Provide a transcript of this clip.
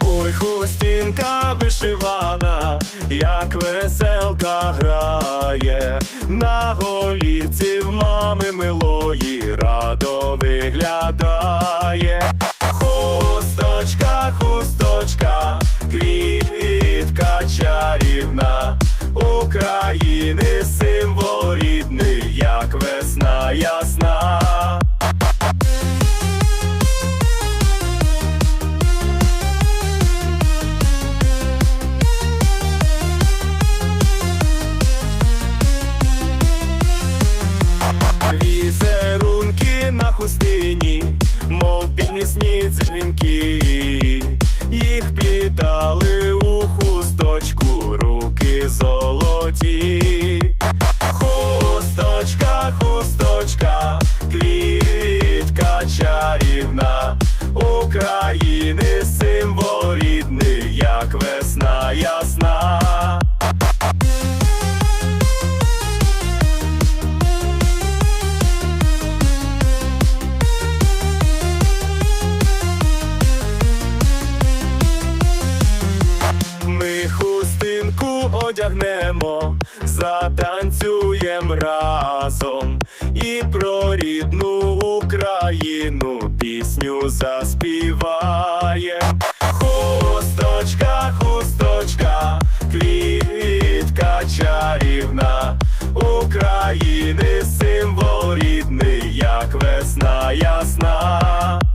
Ой, хустинка вишивана, як веселка грає, на голівці в мами милої радо виглядає. Хусточка, хусточка, квітка чарівна, України символ рідний, як весна ясна. Дзвінки, їх плітали у хусточку, руки золоті. Хусточка, хусточка, квітка чарівна, України символ рідний, як весна ясна. одягнемо, затанцюєм разом і про рідну Україну пісню заспіває. Хусточка, хусточка, квітка чарівна України символ рідний, як весна ясна.